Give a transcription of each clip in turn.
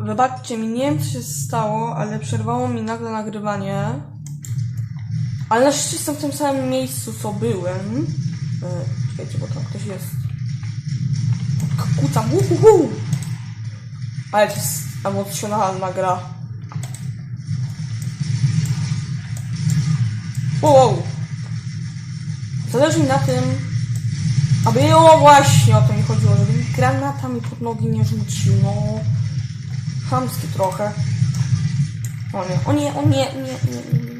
Wybaczcie mi, nie wiem co się stało, ale przerwało mi nagle nagrywanie. Ale na szczęście jestem w tym samym miejscu, co byłem. E, czekajcie, bo tam ktoś jest. Kucam, uhuhu! Ale to jest emocjonalna gra. Wow, wow. Zależy mi na tym, aby o właśnie o to mi chodziło, żeby mi granatami pod nogi nie rzucił, no. Chamski trochę. O nie, o nie, o nie, nie, nie, nie.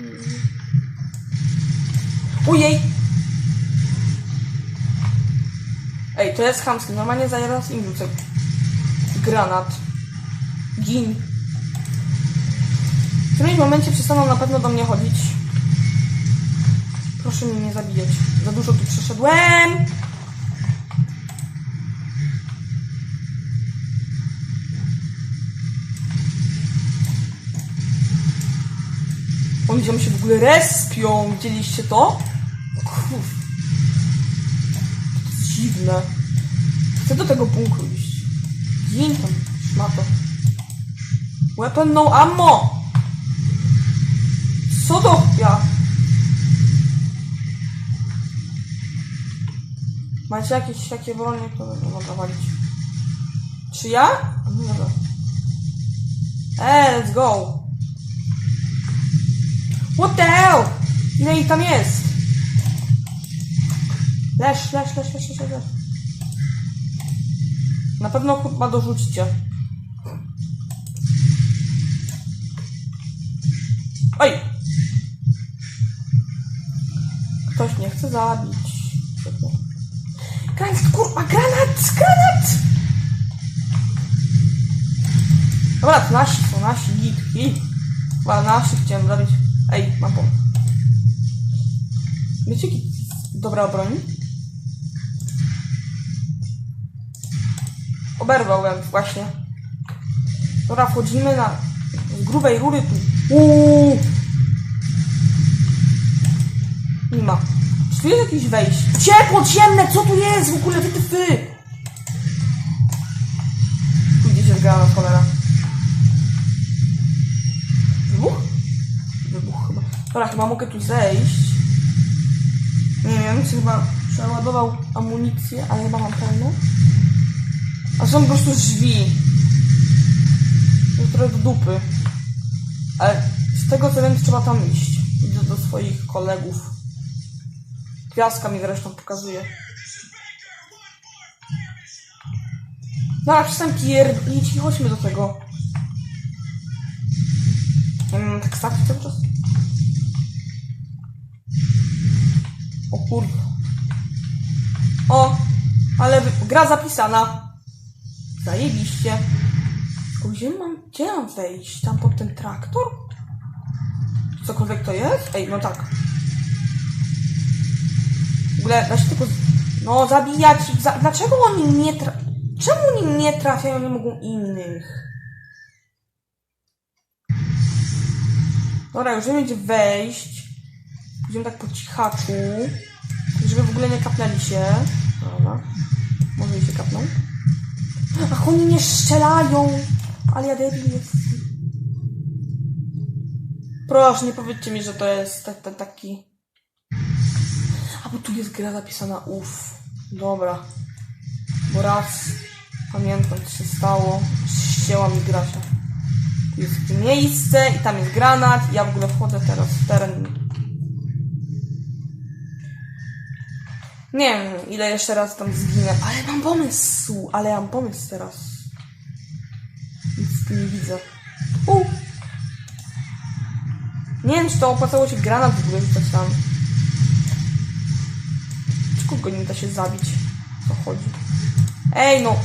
Ojej! Ej, to jest chamski, normalnie zaraz im rzucę granat. Gin. W którymś momencie przestaną na pewno do mnie chodzić. Proszę mnie nie zabijać. Za dużo tu przeszedłem. Tam się w ogóle respią. Widzieliście to? Kurw. To dziwne. Chcę do tego bunkru iść. Gin tam, szmato. Weapon no ammo! Co to ja? Macie jakieś takie bronie, to nie mogę walić. Czy ja? No dobra. Eee, let's go! What the hell? Ile ich tam jest? Leż, leż, leż, leż, leż, leż. Na pewno chyba dorzucicie. Oj! Ktoś mnie chce zabić. Granat, kurwa, granat, granat! Dobra, to nasi są, nasi, git, git. Chyba nasi chciałem zabić. Ej, pomysł. Wiecie, jaki dobra broń? Oberwałem właśnie. Dobra, wchodzimy na z grubej rury tu. Uuu. Nie ma. Czy tu jest jakieś wejście? Cie podziemne, co tu jest w ogóle? Wy, ty, ty. Gra na cholera. Dobra, chyba mogę tu zejść. Nie wiem, czy chyba przeładował amunicję, ale chyba mam pełno. A są po prostu drzwi. Trochę do dupy. Ale z tego co wiem, trzeba tam iść. Idę do swoich kolegów. Gwiazdka mi zresztą pokazuje. Dobra, przestań pierdolić i chodźmy do tego. Wiem, tak stać cały czas? O kurwa. O, ale gra zapisana. Zajebiście. Gdzie mam, gdzie mam wejść? Tam pod ten traktor? Cokolwiek to jest? Ej, no tak. W ogóle, da się tylko... No, zabijać. Za... Dlaczego oni nie tra... Czemu oni nie trafiają, nie mogą innych? Dobra, już wiemy gdzie wejść. Idziemy tak po cichaczu. Żeby w ogóle nie kapnęli się. Dobra. Może i się kapną. Ach, oni nie strzelają! Ale ja debil jest. Proszę, nie powiedzcie mi, że to jest ta, ta, taki... A, bo tu jest gra zapisana, uff. Dobra. Bo raz pamiętam, co się stało. Ścięła mi grasia. Tu jest miejsce i tam jest granat. Ja w ogóle wchodzę teraz w teren. Nie wiem, ile jeszcze raz tam zginę, ale mam pomysł, ale mam pomysł teraz. Nic nie widzę. U! Nie wiem, czy to opłacało się granat w ogóle rzucać tam. Czy kogo nie da się zabić? Co chodzi? Ej, no!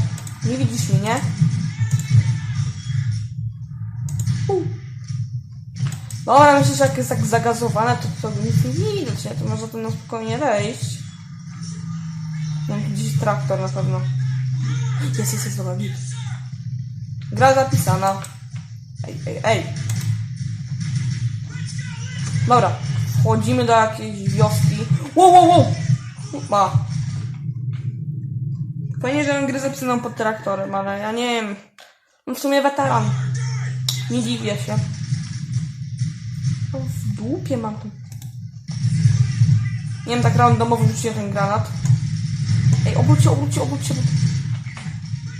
Nie widzisz mnie, nie? U. Dobra, myślę, że jak jest tak zagazowane, to, to nic nie widać, nie? To można tu na spokojnie wejść. Mam tu gdzieś traktor na pewno. Jest, jest, jest, dobra, git. Gra zapisana. Ej, ej, ej. Dobra, wchodzimy do jakiejś wioski. Wow, wow, wow! Ma. Fajnie, że mam grę zapisaną pod traktorem, ale ja nie wiem. No w sumie weteran. Nie dziwię się. O, w dupie mam tu. Nie wiem, tak randomowo rzuciłem ten granat. Ej, obróćcie, obróćcie, obróćcie.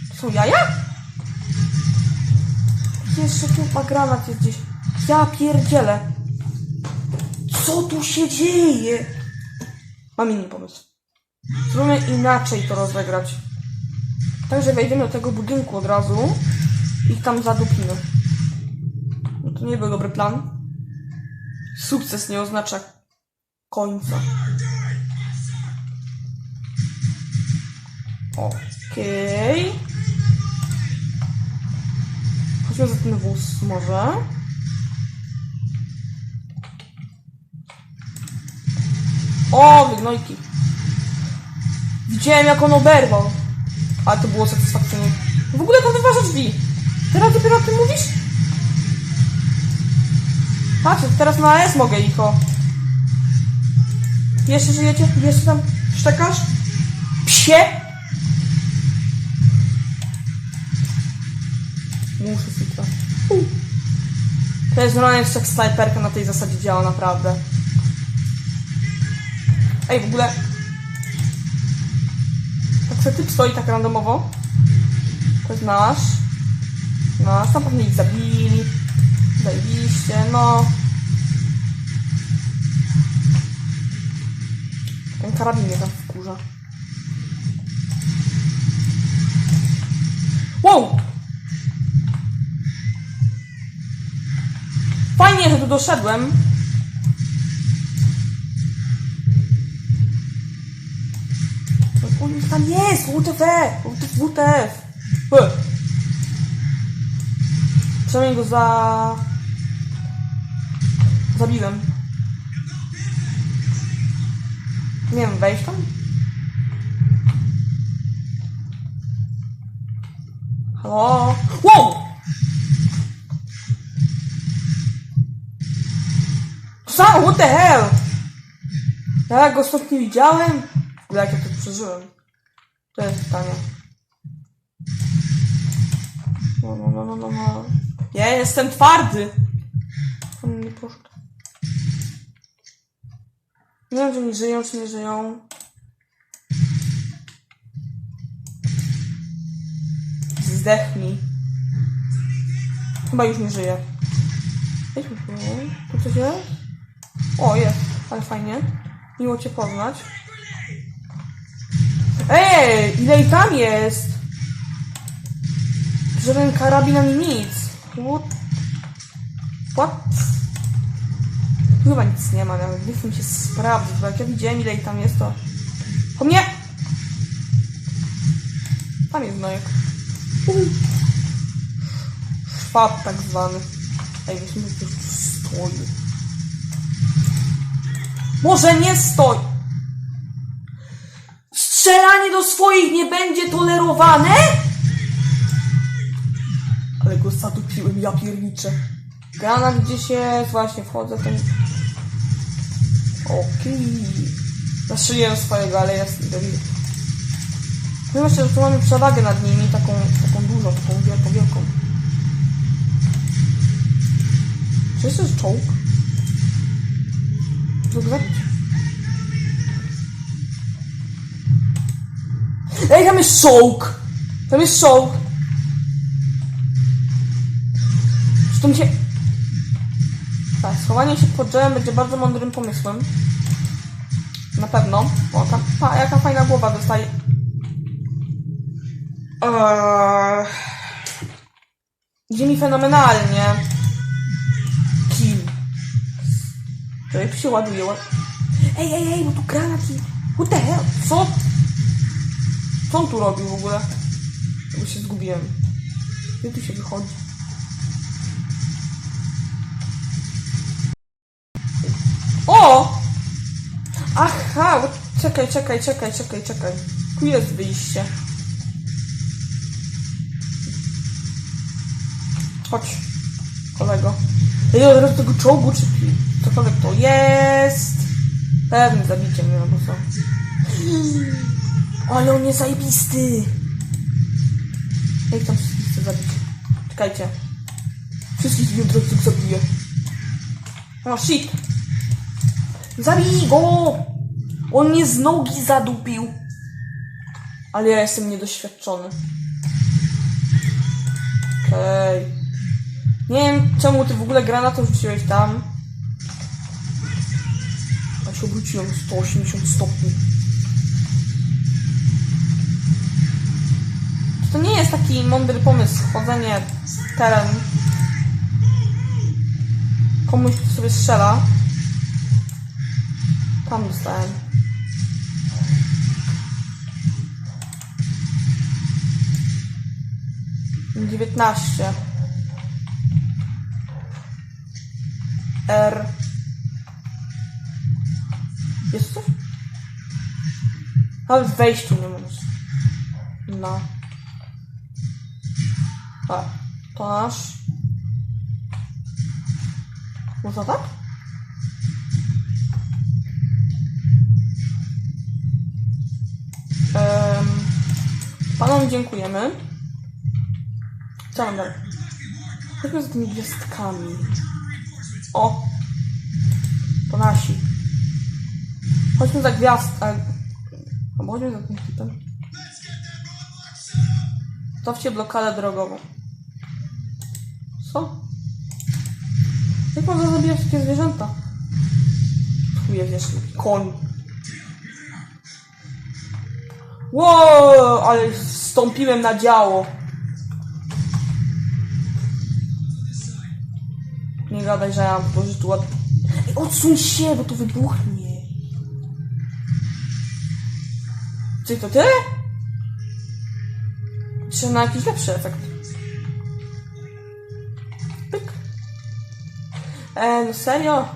To są jaja? Jeszcze tu ma granat jest gdzieś. Ja pierdzielę. Co tu się dzieje? Mam inny pomysł. Spróbujmy inaczej to rozegrać. Także wejdziemy do tego budynku od razu i tam zadupimy. No to nie był dobry plan. Sukces nie oznacza końca. Okej. Chodźmy za ten wóz może. O, wygnojki. Widziałem jak on oberwał. Ale to było satysfakcyjne. W ogóle to wyważa drzwi. Teraz dopiero o tym mówisz? Patrz, teraz na S mogę ich o. Jeszcze żyjecie? Jeszcze tam szczekasz? Psie! Muszę sypać. To jest normalnie jak snajperka na tej zasadzie działa, naprawdę. Ej, w ogóle... Tak sobie typ stoi tak randomowo. To jest nasz. Nasz, tam pewnie ich zabili. Zajebiście, no. Ten karabin mnie tam wkurza. Wow! Fajnie, że tu doszedłem. On tam jest! WTF! WTF! Przynajmniej go za... Zabiłem. Nie wiem, wejść tam? Halo? Wow! Sam, what the hell? Ja go stąd nie widziałem? Ogóle jak ja to przeżyłem? To jest pytanie. No, no, no, no, no, no. Ja jestem twardy! On nie poszedł. Nie wiem, czy oni żyją, czy nie żyją. Zdechnij. Chyba już nie żyje. Tu. Tu coś jest? O, jest. Ale fajnie. Miło Cię poznać. Ej, ile ich tam jest? Żaden karabin ani nic. What? What? Chyba nic nie ma, nawet nie chcę się sprawdzić, bo jak ja widziałem ile ich tam jest, to... Po mnie! Tam jest nojek. Szwab tak zwany. Ej, myślę, że tu stoi. Może nie stoi! Strzelanie do swoich nie będzie tolerowane? Ale go zadupiłem, ja pierniczę. Granat gdzieś jest, właśnie wchodzę ten... Okej. Zaszyję swojego, ale jest. No właśnie, że tu mamy przewagę nad nimi, taką, taką dużą, taką wielką, wielką. Czy jest czołg? Ej, tam jest czołg! Tam jest czołg! Czy to się... Tak, schowanie się pod drzewem będzie bardzo mądrym pomysłem. Na pewno. O, tam, pa, jaka fajna głowa dostaje. Eee... Mi fenomenalnie. Ładuje. ła- Ej, ej, ej, bo tu granat i... What the hell? Co? Co on tu robił w ogóle? Bo się zgubiłem. Gdzie tu się wychodzi? O! Aha! Czekaj, czekaj, czekaj, czekaj, czekaj. Tu jest wyjście. Chodź, kolego. Ej, od razu tego czołgu, czy cokolwiek to jest. Pewnie zabicie mnie, no bo co. Ale on jest zajebisty. Jak tam wszystkich chce zabić? Czekajcie. Wszystkich jądrowców zabiję. O, shit! Zabij go! On mnie z nogi zadupił. Ale ja jestem niedoświadczony. Okej. Nie wiem, czemu ty w ogóle granatą rzuciłeś tam. A się obróciłem 180 stopni. To nie jest taki mądry pomysł, chodzenie teren komuś, kto sobie strzela? Tam dostałem. Dziewiętnaście. R. Jest coś? Nawet w wejściu nie możesz. No. Tak. To nasz. Można tak? Em, panom dziękujemy. Co mam dalej? Chodźmy za tymi gwiazdkami. O! To nasi. Chodźmy za gwiazd... Albo chodźmy za tym hitem. Stawcie blokadę drogową. Co? Jak można zabijać takie zwierzęta? Jest jeszcze koń. Wow, ale wstąpiłem na działo. Nie gadaj, że ja mam to, że tu ład... Ej, odsuń się, bo to wybuchnie. Czy to ty? Czy na jakiś lepszy efekt? Pyk. E, no serio?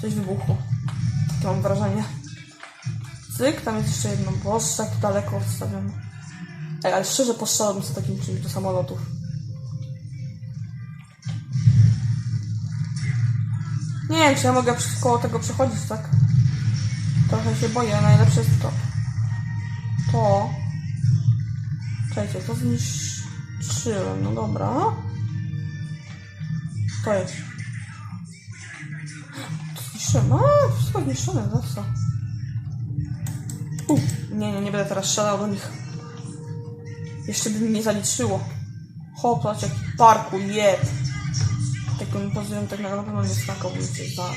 Coś wybuchło. Takie mam wrażenie. Cyk, tam jest jeszcze jedno. Boże, tak daleko odstawione. Ej, ale szczerze postrzelałbym z takim czymś do samolotów. Nie wiem, czy ja mogę koło tego przechodzić, tak? Trochę się boję, najlepsze jest to. To. Czekajcie, to zniszczyłem, no dobra. To jest. Zniszczyłem, a, wszystko zniszczone, za co? U, nie, nie, nie będę teraz strzelał do nich. Jeszcze by mi nie zaliczyło. Hop, patrz jaki parku, jeb. Mi pozują tak na pewno nie smakowujcie za...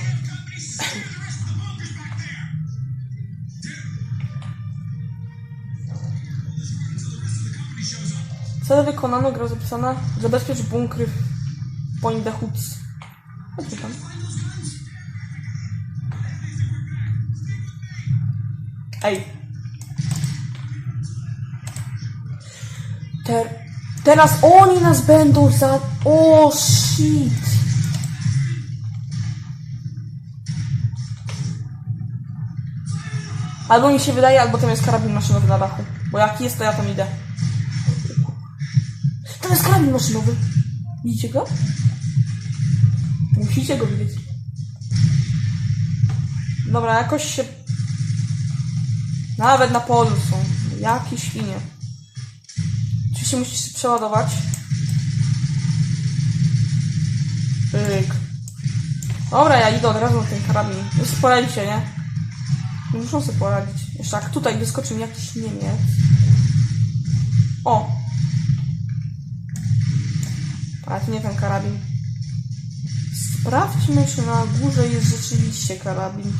Cele wykonano, gra zapisana. Zabezpiecz bunkry w Point the Hoods. Chodźmy tam. Ej. Ter teraz oni nas będą za... O, shit. Albo mi się wydaje, albo tam jest karabin maszynowy na dachu. Bo jak jest, to ja tam idę. Tam jest karabin maszynowy. Widzicie go? Musicie go widzieć. Dobra, jakoś się... Nawet na polu są. Jakie świnie. Oczywiście musisz się przeładować. Pyk. Dobra, ja idę od razu na ten karabin. Już sobie poradzicie, nie? Muszą sobie poradzić. Jeszcze jak tutaj wyskoczy mi jakiś Niemiec. O! To nie ten karabin. Sprawdźmy, czy na górze jest rzeczywiście karabin.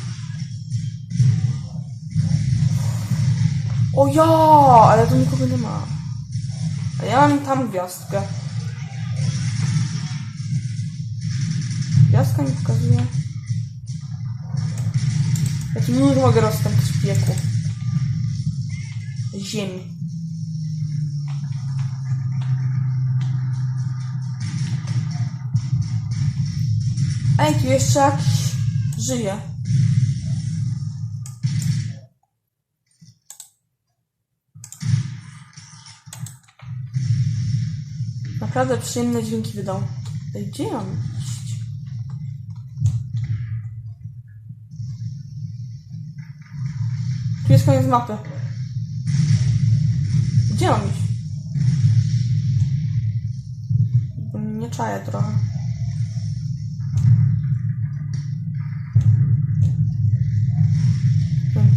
O ja, ale tu nikogo nie ma. A ja mam tam gwiazdkę. Gwiazdka mi pokazuje. Ja tu nie mogę rozstąpić w pieku. Ziemi. Ej, tu jeszcze jakiś żyje. Naprawdę przyjemne dźwięki wydał. Ej, gdzie ja koniec mapy. Gdzie mam iść? Nie czaję trochę.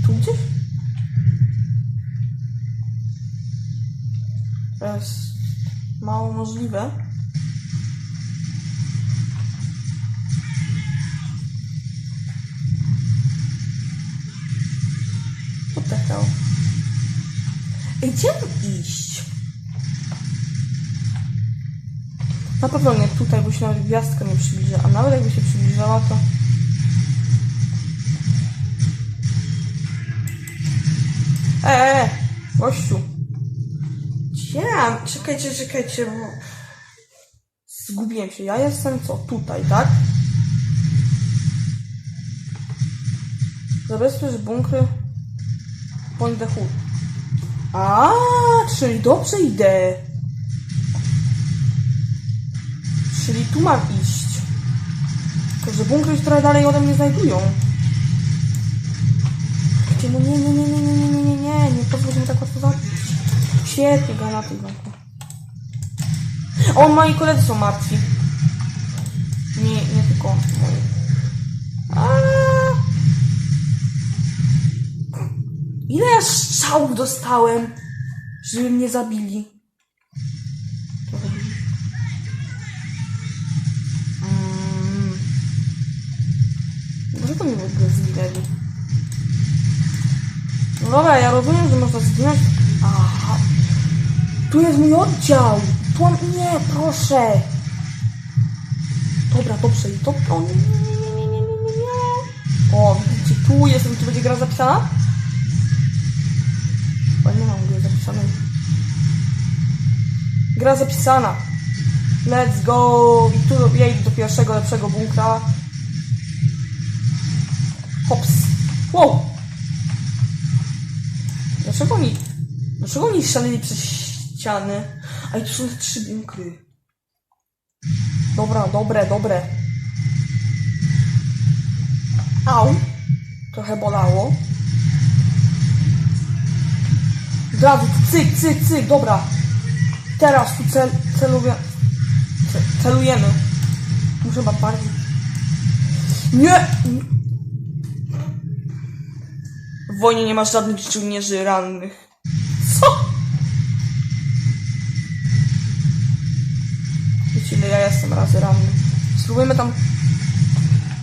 Tu gdzieś? To jest mało możliwe. Gdzie mam iść? Na pewno nie tutaj, bo się nawet gwiazdka nie przybliża. A nawet jakby się przybliżała, to... Eee, gościu. Gdzie? Czekajcie, czekajcie, bo... Zgubiłem się. Ja jestem co? Tutaj, tak? Zabezpiecz bunkry Point the. A, czyli dobrze idę. Czyli tu mam iść. Tylko, że bunkry trochę dalej ode mnie znajdują. Gdzie, no nie, nie, nie, nie, nie, nie, nie, nie, nie, pozwól mi tak łatwo zabić. Świetnie, granaty zamku. O, moi koledzy są martwi. Nie, nie tylko moi. Aaaa! Ile ja strzałów dostałem, żeby mnie zabili? Hmm. Dlaczego mnie w ogóle zginęli? No dobra, ja rozumiem, że można zginąć. Aha. Tu jest mój oddział. Tu on... Nie, proszę. Dobra, dobrze. I to... O, nie, nie, nie, nie, nie, nie. O, widzicie, tu jestem, tu będzie gra zapisana? Gra zapisana. Let's go! I tu jej do pierwszego, lepszego bunkra. Hops. Wow! Dlaczego oni... Dlaczego oni szaleli przez ściany? A i tu są trzy bunkry. Dobra, dobre, dobre. Au! Trochę bolało. Od razu, cyk, cyk, cyk, dobra. Teraz tu cel, celuję. Ce, celujemy. Muszę chyba bardziej. Nie! W wojnie nie ma żadnych żołnierzy rannych. Co? Wiecie ile ja jestem razy ranny. Spróbujemy tam...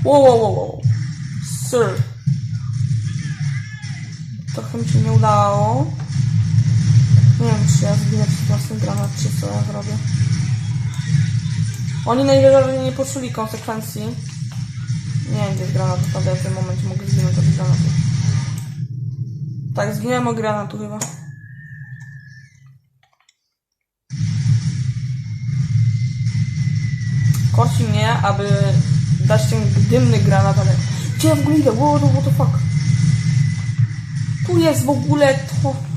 Wow, wow, wow, wow. Sir. Trochę mi się nie udało. Nie wiem, czy ja zginę przez własny granat, czy co ja zrobię. Oni najwyraźniej nie poczuli konsekwencji. Nie wiem, gdzie jest granat, naprawdę w tym momencie mogę zginąć od granatu. Tak, zginąłem od granatu chyba. Korci mnie, aby dać ten dymny granat, ale... Gdzie ja w ogóle idę? What, what the fuck? Tu jest w ogóle to...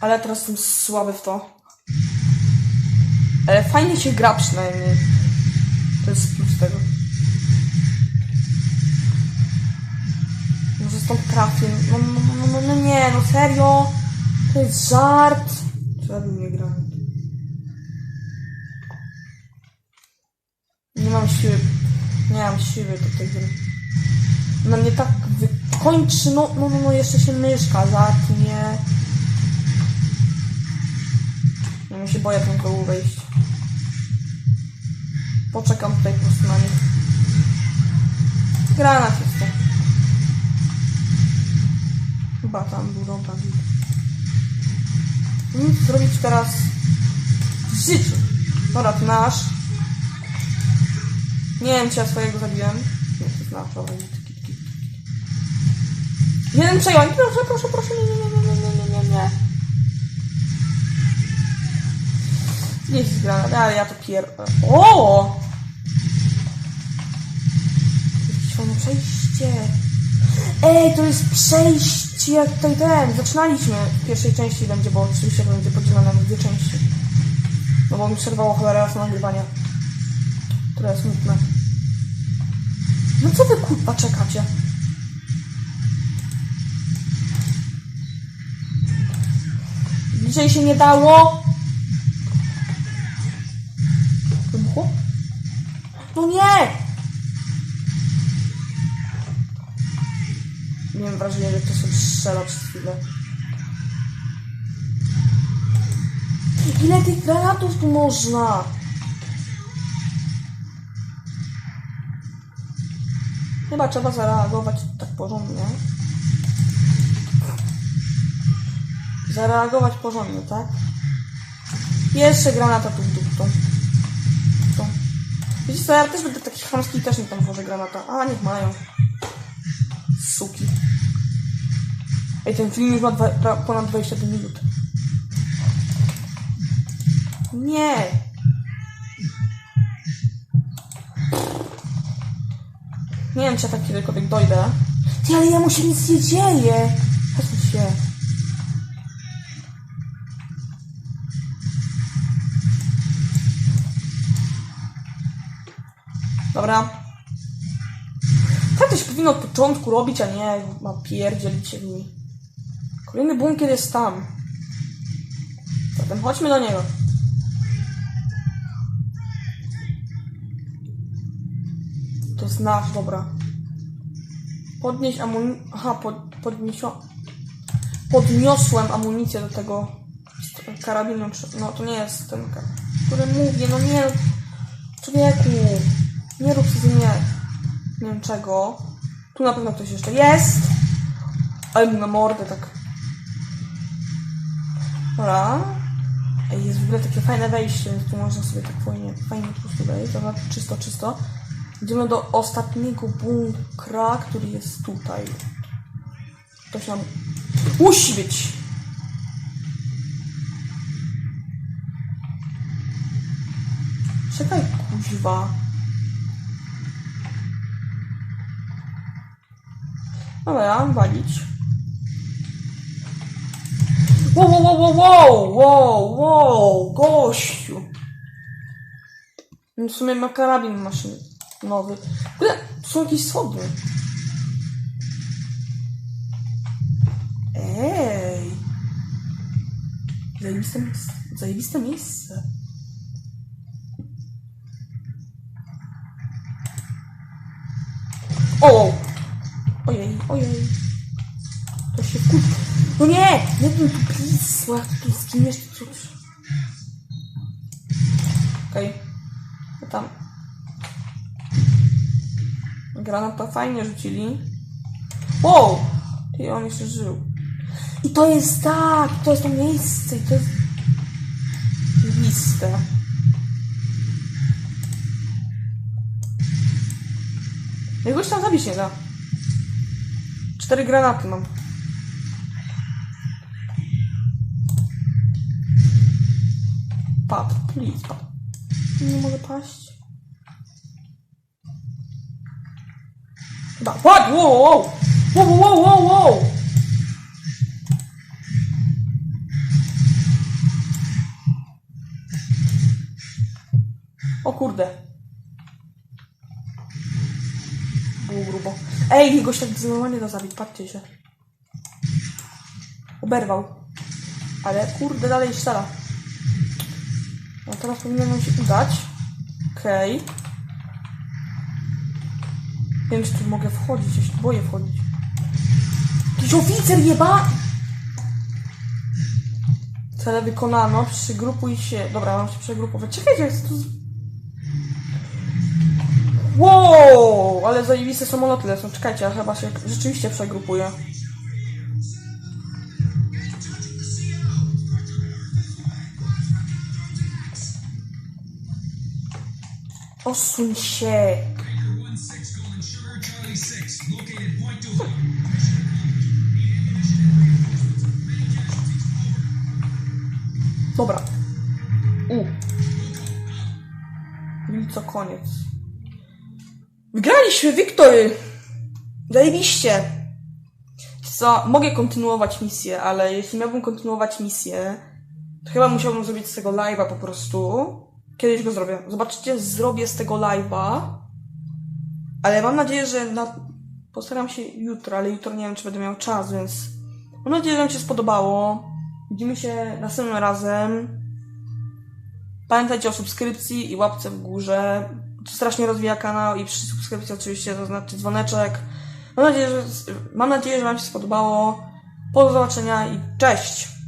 Ale teraz jestem słaby w to. Ale fajnie się gra przynajmniej. To jest plus tego. Może stąd trafię. No, no, no, no, no nie, no serio. To jest żart. By nie grać. Nie mam siły. Nie mam siły do tej gry. Ona mnie tak wykończy. No, no, no, no jeszcze się myszka zatnie. Ja się boję tą koło wejść. Poczekam tutaj po prostu na nich. Granat jest to. Chyba tam był git. Nic zrobić teraz w życiu. Dobra, ty nasz. Nie wiem, czy ja swojego zabiłem. Nie, to jest nasz, git, git. Jeden przejąć, proszę, proszę, proszę, nie, nie, nie, nie, nie, nie, nie, nie. Jest granat, ale ja to pier... O! Jakieś fajne przejście. Ej, to jest przejście jak tutaj ten. Zaczynaliśmy w pierwszej części będzie, bo oczywiście to będzie podzielone na dwie części. No bo mi przerwało cholera raz nagrywania. Które jest smutne. No co wy kurwa czekacie? Bliżej się nie dało. No nie! Miałem wrażenie, że ktoś sobie strzela przez chwilę. Ile tych granatów tu można? Chyba trzeba zareagować tak porządnie. Zareagować porządnie, tak? Jeszcze granata tu w dół, Wiecie co, ja też będę taki chamski też nie tam włożę granata. A, niech mają. Suki. Ej, ten film już ma dwa, pra, ponad 21 minut. Nie! Nie wiem, czy ja tak kiedykolwiek dojdę. Ty, ale jemu się nic nie dzieje! Chodźmy się. Dobra. Tak to się powinno od początku robić, a nie ma pierdzielić się w nim. Kolejny bunkier jest tam. Zatem chodźmy do niego. To znasz, dobra. Podnieść amunicję. Aha, pod, podniosio... Podniosłem amunicję do tego karabinu. No to nie jest ten, który mówię, no nie. Człowieku, nie rób sobie nie. Nie wiem czego. Tu na pewno ktoś jeszcze jest. Ale mi na mordę tak. Dobra. Ej, jest w ogóle takie fajne wejście, tu można sobie tak fajnie, fajnie po prostu wejść. Dobra, czysto, czysto. Idziemy do ostatniego bunkra, który jest tutaj. Ktoś nam... Musi być! Czekaj, kuźwa. Dobra, walić. Wow, wow, wow, wow, wow, wow, gościu. No W sumie ma karabin maszynowy. W ogóle tu są jakieś schody. Ej. Zajebiste miejsce. Zajebiste miejsce. O! Ojej. To się kur... No nie! Nie bym tu pisła, tu zginiesz, to coś. Okej. No tam. Granat to fajnie rzucili. Wow! I on jeszcze żył. I to jest tak! To jest to miejsce i to jest... Listę. Jakoś tam zabić nie da. Cztery granaty mam. Pap, please, pap. Nie mogę paść. Da, what? Wow, wow, wow, wow, wow, wow. O kurde. Było grubo. Ej, jego się tak normalnie da zabić, patrzcie się. Oberwał. Ale kurde, dalej strzela. No teraz powinno nam się udać. Okej. Nie wiem, czy tu mogę wchodzić, ja się boję wchodzić. Jakiś oficer jeba! Cele wykonano, przygrupuj się. Dobra, mam się przegrupować. Czekajcie, jak tu... Wow, ale zajebiste samoloty lecą. Czekajcie, ja chyba się rzeczywiście przegrupuję. Osuń się. Dobra. U. I co koniec. Wygraliśmy, Wiktory! Zajebiście! Co, mogę kontynuować misję, ale jeśli miałbym kontynuować misję, to chyba musiałbym zrobić z tego live'a po prostu. Kiedyś go zrobię. Zobaczycie, zrobię z tego live'a. Ale mam nadzieję, że na... postaram się jutro, ale jutro nie wiem, czy będę miał czas, więc mam nadzieję, że Wam się spodobało. Widzimy się następnym razem. Pamiętajcie o subskrypcji i łapce w górze. Strasznie rozwija kanał i przy subskrypcji oczywiście zaznaczcie dzwoneczek. Mam nadzieję, że, mam nadzieję, że Wam się spodobało. Po do zobaczenia i cześć!